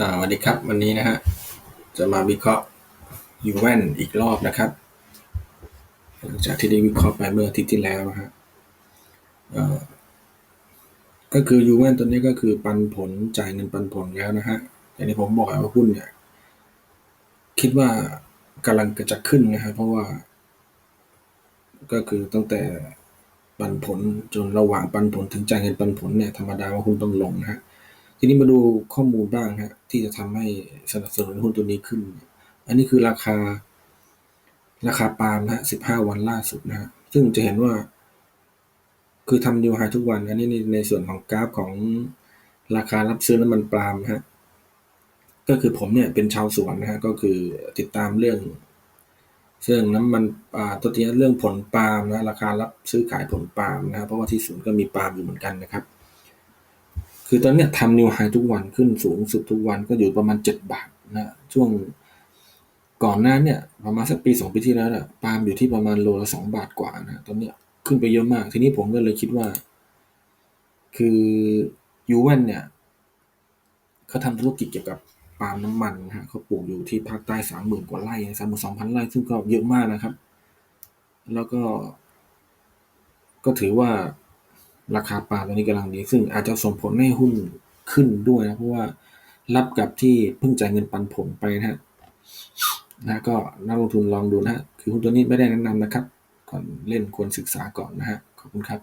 อ่าสวัสดีครับวันนี้นะฮะจะมาวิเคราะห์ยูแวนอีกรอบนะครับหลังจากที่ได้วิเคราะห์ไปเมื่ออาทิตย์ที่แล้วนะฮะก็คือยูแวนตัวนี้ก็คือปันผลจ่ายเงินปันผลแล้วนะฮะอย่างที่ผมบอกว่าหุ้นเนี่ยคิดว่ากำลังจะขึ้นนะฮะเพราะว่า ก็คือตั้งแต่ปันผลจนระหว่างปันผลถึงจ่ายเงินปันผลเนี่ยธรรมดาว่าหุ้นต้องลงนะฮะ ทีนี้มาดูข้อมูลบ้างฮะที่จะทำให้สนับสนุนหุ้นตัวนี้ขึ้น อันนี้คือราคา ราคาปาล์มนะฮะ15วันล่าสุดนะฮะซึ่งจะเห็นว่า คือทำนิวไฮทุกวัน อันนี้ในในส่วนของกราฟของราคารับซื้อน้ำมันปาล์มนะฮะก็คือผมเนี่ยเป็นชาวสวนนะฮะก็คือติดตามเรื่องเรื่องน้ำมันอ่าตัวนี้เรื่องผลปาล์มนะราคารับซื้อขายผลปาล์มนะฮะเพราะว่าที่ศูนย์ก็มีปาล์มอยู่เหมือนกันนะครับ คือตอนเนี้ยทำนิวไฮทุกวันขึ้นสูงสุดทุกวันก็อยู่ประมาณ 7 บาทนะช่วงก่อนหน้าเนี่ยประมาณสักปีสองปีที่แล้วนะปาล์มอยู่ที่ประมาณโลละสองบาทกว่านะตอนเนี้ยขึ้นไปเยอะมาก ทีนี้ผมก็เลยคิดว่า คือยูเวนเนี่ยเขาทำธุรกิจเกี่ยวกับปาล์มน้ำมันนะฮะเขาปลูกอยู่ที่ภาคใต้สามหมื่นกว่าไร่สามหมื่นสองพันไร่ซึ่งก็เยอะมากนะครับ แล้วก็ ก็ถือว่า ราคาปาล์มตอนนี้กำลังดี ซึ่งอาจจะส่งผลให้หุ้นขึ้นด้วยนะ เพราะว่ารับกับที่เพิ่งจ่ายเงินปันผลไปนะฮะนะก็นักลงทุนลองดูนะฮะคือหุ้นตัวนี้ไม่ได้แนะนำนะครับ ก่อนเล่นควรศึกษาก่อนนะฮะขอบคุณครับ